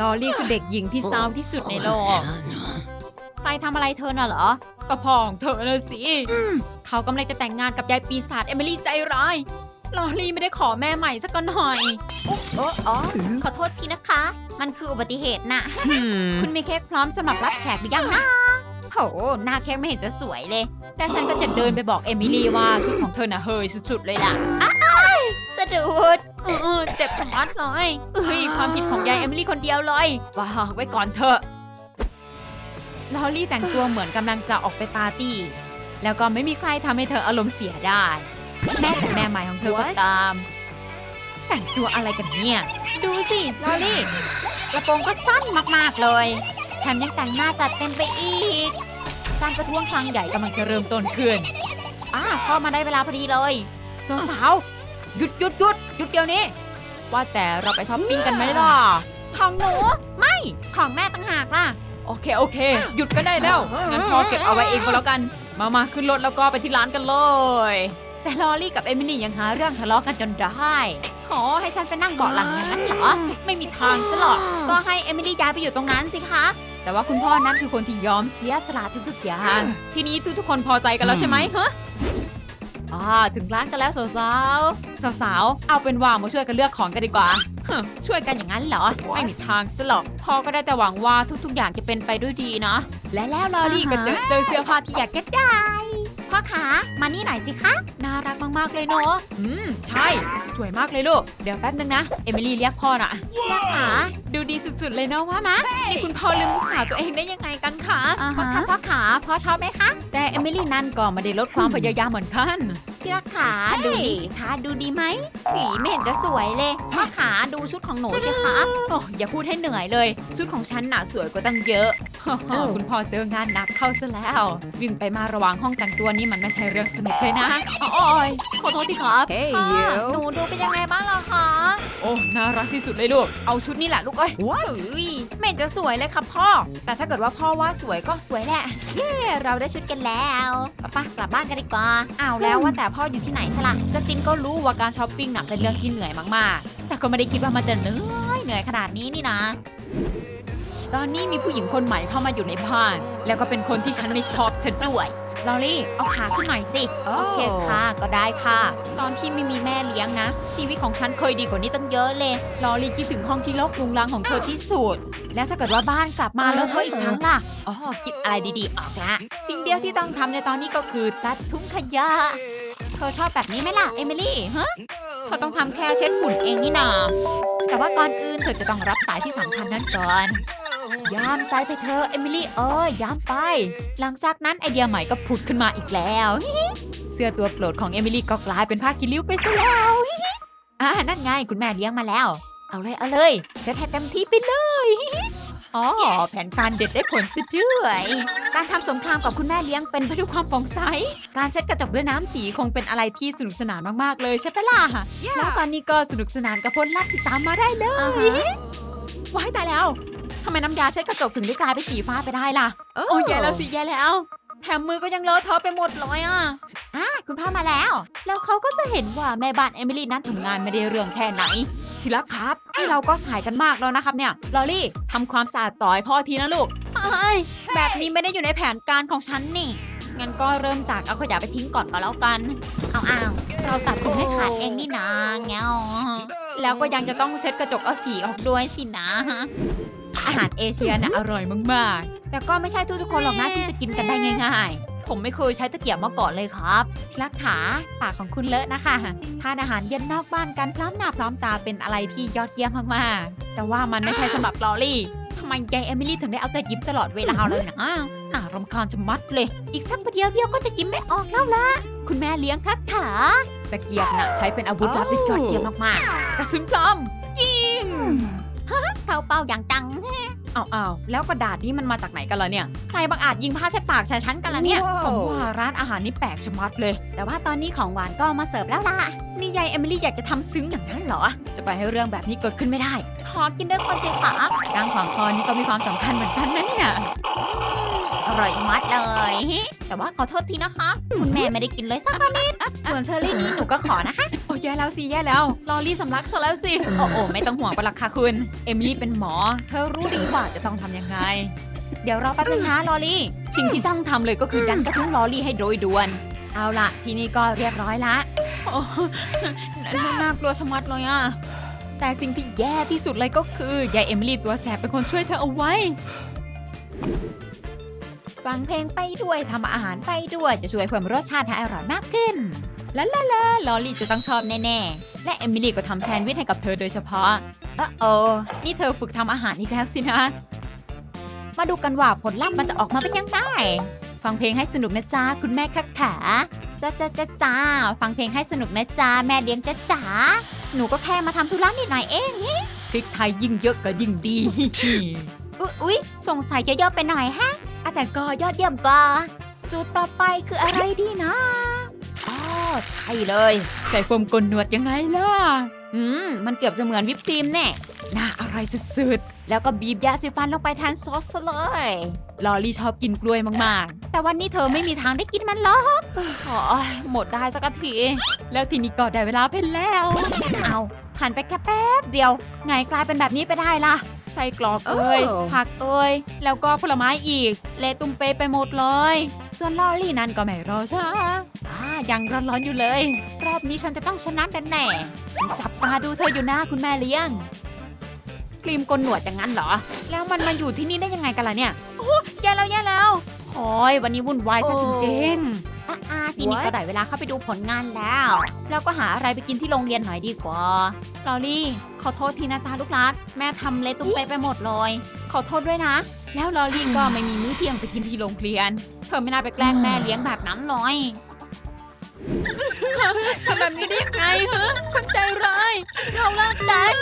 ลอรี่คือเด็กหญิงที่ซาวที่สุดในโลก ใครทำอะไรเธอน่ะเหรอ ก็พ่อของเธอน่ะสิ เขากำลังจะแต่งงานกับยายปีศาจเอมิลี่ใจร้าย ลอรี่ไม่ได้ขอแม่ใหม่สักหน่อย โอ้อ๋อขอโทษทีนะคะ มันคืออุบัติเหตุน่ะ คุณมีเค้กพร้อมสำหรับรับแขกหรือยังนะโหหน้าเค้กไม่เห็นจะสวยเลย แต่ฉันก็จะเดินไปบอกเอมิลี่ว่าชุดของเธอน่ะเฮยสุดๆเลยล่ะสะดุด เออเจ็บชะมัดเลยเอ้ยความผิดของยายเอมิลี่คนเดียวเลยว้าวไว้ก่อนเถอะลอรี่แต่งตัวเหมือนกำลังจะออกไปปาร์ตี้ แล้วก็ไม่มีใครทำให้เธออารมณ์เสียได้ แม้แต่แม่ใหม่ของเธอก็ตาม แต่งตัวอะไรกันเนี่ย ดูสิลอรี่กระโปรงก็สั้นมากๆเลยแถมยังแต่งหน้าจัดเต็มไปอีก การประท้วงครั้งใหญ่กำลังจะเริ่มต้นขึ้นอ่าพอมาได้เวลาพอดีเลยสาวๆ หยุดหยุดหยุดหยุดเดี๋ยวนี้ ว่าแต่เราไปช้อปปิ้งกันไหมล่ะ ของหนูไม่ ของแม่ต่างหากล่ะ โอเคโอเค หยุดก็ได้แล้ว งั้นพอเก็บเอาไว้เองก็แล้วกัน มามาขึ้นรถแล้วก็ไปที่ร้านกันเลย แต่ลอรี่กับเอมิลี่ยังหาเรื่องทะเลาะกันจนได้ขอให้ฉันไปนั่งเบาะหลังอย่างนั้นเหรอ ไม่มีทางซะหรอกก็ให้เอมิลี่ย้ายไปอยู่ตรงนั้นสิคะ แต่ว่าคุณพ่อนั้นคือคนที่ยอมเสียสละทุกๆอย่าง ทีนี้ทุกๆคนพอใจกันแล้วใช่ไหมฮะ อ่าถึงร้านกันแล้วสาวๆสาวๆเอาเป็นว่ามาช่วยกันเลือกของกันดีกว่าฮะช่วยกันอย่างนั้นเหรอ ไม่มีทางซะหรอกพ่อก็ได้แต่หวังว่าทุกๆ อย่างจะเป็นไปด้วยดีนะ และแล้วลอรี่ก็เจอเจอเสื้อผ้าที่อยากเก็ตได้ พ่อขามานี่หน่อยสิคะ น่ารักมาก ๆ เลยเนอะอืม ใช่ สวยมากเลยลูก เดี๋ยวแป๊บนึงนะ เอมิลี่เรียกพ่อน่ะแม่ขาดูดีสุด ๆ เลยเนาะว่ามะนี่คุณพ่อลืมลูกสาวตัวเองได้ยังไงกันคะอ่าพ่อฮะคะพ่อขาพ่อชอบไหมคะ แต่เอมิลี่นั่นก็ไม่ได้ลดความพยายามเหมือนกัน พี่รักขาดูนี่สิคะดูดีไหมผีไม่เห็นจะสวยเลยพ่อขาดูชุดของหนูสิคะโอ้อย่าพูดให้เหนื่อยเลย ชุดของฉันหน่ะสวยกว่าตั้งเยอะคุณพ่อเจองานหนักเข้าซะแล้ว วิ่งไปมาระว่างห้องแต่งตัวนี่มันไม่ใช่เรื่องสนุกเลยนะโอ้ยขอโทษทีครับพ่อหนูดูเป็นยังไงบ้างล่ะคะโอ้น่ารักที่สุดเลยลูกเอาชุดนี้แหละลูกเอ้ย What? เฮ้ยไม่เห็นจะสวยเลยครับพ่อ แต่ถ้าเกิดว่าพ่อว่าสวยก็สวยแหละเย้เราได้ชุดกันแล้วปะปะกลับบ้านกันดีกว่าอ้าวแล้วว่าแต่พ่ออยู่ที่ไหนซะล่ะจัสตินก็รู้ว่าการช้อปปิ้งหน่ะเป็นเรื่องที่เหนื่อยมากๆ แต่ก็ไม่ได้คิดว่ามันจะเหนื่อยเหนื่อยขนาดนี้นี่นะ ตอนนี้มีผู้หญิงคนใหม่เข้ามาอยู่ในบ้าน แล้วก็เป็นคนที่ฉันไม่ชอบเธอด้วยลอรี่ เอาขาขึ้นหน่อยสิ โอเคค่ะ ก็ได้ค่ะ ตอนที่ไม่มีแม่เลี้ยงนะ ชีวิตของฉันเคยดีกว่านี้ตั้งเยอะเลย ลอรี่คิดถึงห้องที่รกรุงรังของเธอที่สุด แล้วถ้าเกิดว่าบ้านกลับมาแล้วเธออีกครั้งล่ะ อ๋อ คิดอะไรดีๆ ออกละ สิ่งเดียวที่ต้องทำในตอนนี้ก็คือตัดทุ่งขยะ เธอชอบแบบนี้ไหมล่ะ เอมิลี่ฮะเธอต้องทำแค่เช็ดฝุ่นเองนี่นาแต่ว่าก่อนอื่นเธอจะต้องรับสายที่สำคัญนั้นก่อนยามใจไปเธอะเอมิลี่เอ้ยยามไป หลังจากนั้นไอเดียใหม่ก็ผุดขึ้นมาอีกแล้ว เสื้อตัวโปรดของเอมิลี่ก็กลายเป็นผ้าคีริ้วไปซะแล้วอ่านั่นไงคุณแม่เลี้ยงมาแล้ว เอาเลยเอาเลยเช็ดให้เต็มที่ไปเลย อ๋อ แผนการเด็ดได้ผลซะด้วย การทำสงครามกับคุณแม่เลี้ยงเป็นไปด้วยความโปร่งใส การเช็ดกระจกด้วยน้ำสีคงเป็นอะไรที่สนุกสนานมากๆเลยใช่ปะล่ะ แล้วตอนนี้ก็สนุกสนานกับผลลัพธ์ที่ตามมาได้เลอ่ายฮะว้ายตายแล้วทำไมน้ำยาเช็ดกระจกถึงได้กลายเป็นสีฟ้าไปได้ล่ะ โอ้ยแย่แล้วสิแย่แล้วแถมมือก็ยังเลอะเทอะไปหมดเลยอะอะคุณพ่อมาแล้ว แล้วเขาก็จะเห็นว่าแม่บ้านเอมิลี่นั้นทำงานไม่ได้เรื่องแค่ไหน ทีรักครับนี่เราก็สายกันมากแล้วนะครับเนี่ยลอรี่ทำความสะอาดต่อยพ่อทีนะลูกเอ้ยแบบนี้ไม่ได้อยู่ในแผนการของฉันนี่ งั้นก็เริ่มจากเอาขยะไปทิ้งก่อนก็แล้วกัน เอาอ้าวเราตัดผมให้ขาดเองนี่นาเงาแล้วก็ยังจะต้องเช็ดกระจกเอาสีออกด้วยสินะ อาหารเอเชียน่ะอร่อยมากๆ แต่ก็ไม่ใช่ทุกๆคนหรอกนะที่จะกินกันได้ง่าย ๆ ผมไม่เคยใช้ตะเกียบมาก่อนเลยครับที่รักขาปากของคุณเลอะนะคะทานอาหารเย็นนอกบ้านกันพร้อมหน้าพร้อมตาเป็นอะไรที่ยอดเยี่ยมมากๆ แต่ว่ามันไม่ใช่สำหรับลอรี่ทำไมยายเอมิลี่ถึงได้เอาแต่ยิ้มตลอดเวลาเลยนะน่ารำคาญจะมัดเลย อีกสักประเดี๋ยวเดียวก็จะยิ้มไม่ออกแล้วล่ะคุณแม่เลี้ยงคักขาตะเกียบน่ะใช้เป็นอาวุธลับที่ยอดเยี่ยมมากๆกระสุนพร้อมยิงเข้าเป้าอย่างจัง เอาเอาแล้วกระดาษนี้มันมาจากไหนกันล่ะเนี่ย ใครบางอาจยิงผ้าเช็ดปากใส่ฉันกันล่ะเนี่ยผมว่าร้านอาหารนี่แปลกชะมัดเลย แต่ว่าตอนนี้ของหวานก็มาเสิร์ฟแล้วล่ะ นี่ยายเอมิลี่อยากจะทำซึ้งอย่างนั้นเหรอ จะไปให้เรื่องแบบนี้เกิดขึ้นไม่ได้ ขอกินด้วยคนสิคะกางขวางคอนี่ก็มีความสำคัญเหมือนกันนะเนี่ย อร่อยมัดเลย แต่ว่าขอโทษทีนะคะ คุณแม่ไม่ได้กินเลยสักนิด ส่วนเชอรี่นี้หนูก็ขอนะคะโอ้อ้แย่แล้วสิแย่แล้ว ลอรี่สำลักซะแล้วสิ โอ้โอ้ไม่ต้องห่วงไปหรอกค่ะคุณ เอมิลี่เป็นหมอ เธอรู้ดีว่าจะต้องทำยังไง เดี๋ยวรอแป๊บนึงนะลอรี่ สิ่งที่ต้องทำเลยก็คือดันกระทุ้งลอรี่ให้โดยด่วน เอาละทีนี้ก็เรียบร้อยละโอ้นั่นน่ากลัวชะมัดเลยอะแต่สิ่งที่แย่ที่สุดเลยก็คือยายเอมิลี่ตัวแสบเป็นคนช่วยเธอเอาไว้ฟังเพลงไปด้วยทำอาหารไปด้วยจะช่วยเพิ่มรสชาติให้อร่อยมากขึ้น ลาลาลาลอรี่จะต้องชอบแน่ๆ และเอมิลี่ก็ทำแซนด์วิชให้กับเธอโดยเฉพาะเออโอนี่เธอฝึกทำอาหารอีกแล้วสินะ มาดูกันว่าผลลัพธ์มันจะออกมาเป็นยังไงฟังเพลงให้สนุกนะจ๊ะคุณแม่คักขาจ้าจ้าจ้าจ้าฟังเพลงให้สนุกนะจ๊ะแม่เลี้ยงจ้าจ๋าหนูก็แค่มาทำธุระนิดหน่อยเองนี่พริกไทยยิ่งเยอะก็ยิ่งดีอุ๊ยอุ๊ยสงสัยจะเยอะไปหน่อยฮะแต่ก็ยอดเยี่ยมกว่าสูตรต่อไปคืออะไรดีนะ ใช่เลย ใส่โฟมกลหนวดยังไงล่ะ อืม มันเกือบจะเหมือนวิปครีมแน่น่าอร่อยสุดๆ แล้วก็บีบยาสีฟันลงไปแทนซอสซะเลย ลอรี่ชอบกินกล้วยมากๆ แต่วันนี้เธอไม่มีทางได้กินมันหรอกขอหมดได้สักที แล้วทีนี้ก็ได้เวลาเพ่นแล้ว เอาหันไปแค่แป๊บเดียว ไงกลายเป็นแบบนี้ไปได้ล่ะไส้กรอกเอ้ยโอ้ผักเอ้ย แล้วก็ผลไม้อีก เละตุ้มเปไปหมดเลย ส่วนลอรี่นั้นก็ไม่รอช้าอ่า ยังร้อนๆอยู่เลย รอบนี้ฉันจะต้องชนะแน่แน่ๆฉันจับตาดูเธออยู่นะคุณแม่เลี้ยงครีมกลหนวดอย่างนั้นเหรอ แล้วมันมาอยู่ที่นี่ได้ยังไงกันล่ะเนี่ยโอ้แย่แล้วแย่แล้วโอ้ยวันนี้วุ่นวายซะจริงๆอะอะทีนี้ก็ได้เวลาเข้าไปดูผลงานแล้ว แล้วก็หาอะไรไปกินที่โรงเรียนหน่อยดีกว่าลอรี่ ขอโทษทีนะจ๊ะลูกรัก แม่ทำเละตุ้มเปไปหมดเลย ขอโทษด้วยนะ แล้วลอรี่ก็ไม่มีมื้อเที่ยงไปกินที่โรงเรียน เธอไม่น่าไปแกล้งแม่เลี้ยงแบบนั้นเลย ทำแบบนี้ได้ยังไงฮะคนใจร้ายเราเลิกกัน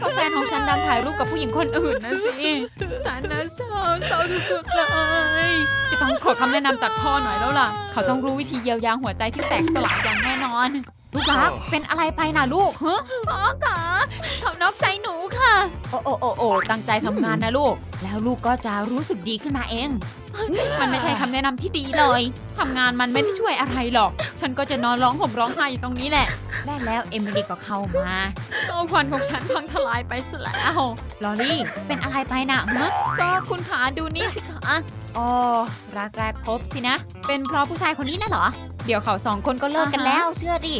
ก็แฟนของฉันดันถ่ายรูปกับผู้หญิงคนอื่นนะสิฉันนะเศร้าเศร้าสุดๆเลยจะต้องขอคำแนะนำจากพ่อหน่อยแล้วล่ะ เขาต้องรู้วิธีเยียวยาหัวใจที่แตกสลายอย่างแน่นอน ลูกรักเป็นอะไรไปนะลูกฮะพ่อคะทำนอกใจหนูค่ะ โอ้โอ้โอ้โอ้ตั้งใจทำงานนะลูก แล้วลูกก็จะรู้สึกดีขึ้นมาเอง มันไม่ใช่คำแนะนำที่ดีเลยทำงานมันไม่ได้ช่วยอะไรหรอก ฉันก็จะนอนร้องห่มร้องไห้อยู่ตรงนี้แหละได้แล้วเอมิลี่ก็เข้ามาโตัวพันของฉันพังทลายไปซะแล้ว ลอรี่ เป็นอะไรไปน่ะฮะก็คุณขาดูนี่สิคะอ๋อรักแรกพบสินะ เป็นเพราะผู้ชายคนนี้น่ะเหรอ เดี๋ยวเขาสองคนก็เลิกกันแล้ว เชื่อดิ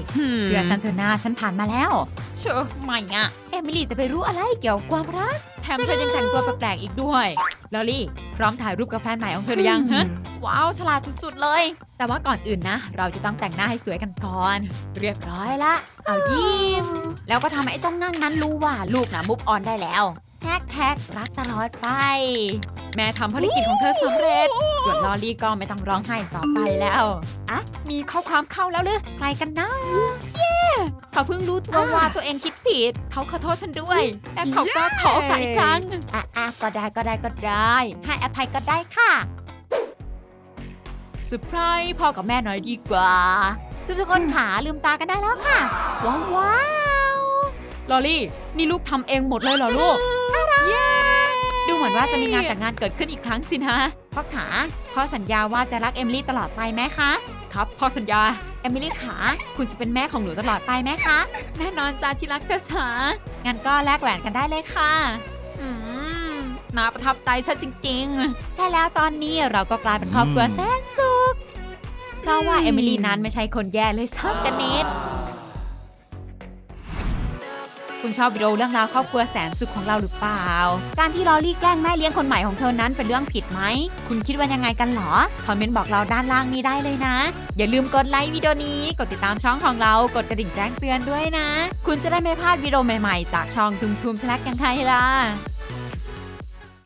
เชื่อฉันเถอะนาฉันผ่านมาแล้วเชื่อไม่อะเอมิลี่จะไปรู้อะไรเกี่ยวกับความรัก แถมเธอยังแต่งตัวแปลกๆอีกด้วย ลอรี่ พร้อมถ่ายรูปกับแฟนใหม่ของเธอหรือยังฮะ ว้าว ฉลาดสุดๆเลย แต่ว่าก่อนอื่นนะ เราจะต้องแต่งหน้าให้สวยกันก่อน เรียบร้อยละ เอายิ้ม แล้วก็ทำให้ไอ้จ้องนั่งนั้นรู้ว่าลูกนะมุกออนได้แล้ว แท็กแท็กรักตลอดไป แม่ทำภารกิจของเธอสำเร็จ ส่วนลอรี่ก็ไม่ต้องร้องไห้ต่อไปแล้ว อะ มีข้อความเข้าแล้วหรือใครกันนะ เย้ เขาเพิ่งรู้ตัวว่าตัวเองคิดผิด เขาขอโทษฉันด้วย แต่เขาก็ขอโอกาสอีกครั้ง อะอะก็ได้ก็ได้ก็ได้ ให้อภัยก็ได้ค่ะเซอร์ไพรส์พ่อกับแม่หน่อยดีกว่า ทุกทุกๆคนขาลืมตากันได้แล้วค่ะว้าวว้าวลอรี่ นี่ลูกทำเองหมดเลยเหรอลูก เย้ดูเหมือนว่าจะมีงานแต่งงานเกิดขึ้นอีกครั้งสินะพ่อขาพ่อสัญญาว่าจะรักเอมิลี่ตลอดไปไหมคะ ครับพ่อสัญญาเอมิลี่ขาคุณจะเป็นแม่ของหนูตลอดไปไหมคะ แน่นอนจ้าที่รักเธอสางั้นก็แลกแหวนกันได้เลยค่ะอืมน่าประทับใจซะจริงๆแต่แล้วตอนนี้เราก็กลายเป็นครอบครัวแสนสุขเพราะว่าเอมิลี่นั้นไม่ใช่คนแย่เลยสักกะนิด คุณชอบวิดีโอเรื่องราวครอบครัวแสนสุขของเราหรือเปล่า การที่ลอรี่แกล้งแม่เลี้ยงคนใหม่ของเธอนั้นเป็นเรื่องผิดไหม คุณคิดว่ายังไงกันหรอ คอมเมนต์บอกเราด้านล่างนี้ได้เลยนะ อย่าลืมกดไลค์วิดีโอนี้ กดติดตามช่องของเรา กดกระดิ่งแจ้งเตือนด้วยนะ คุณจะได้ไม่พลาดวิดีโอใหม่ๆ จากช่องทุมทุมชลักกันไทยล่ะ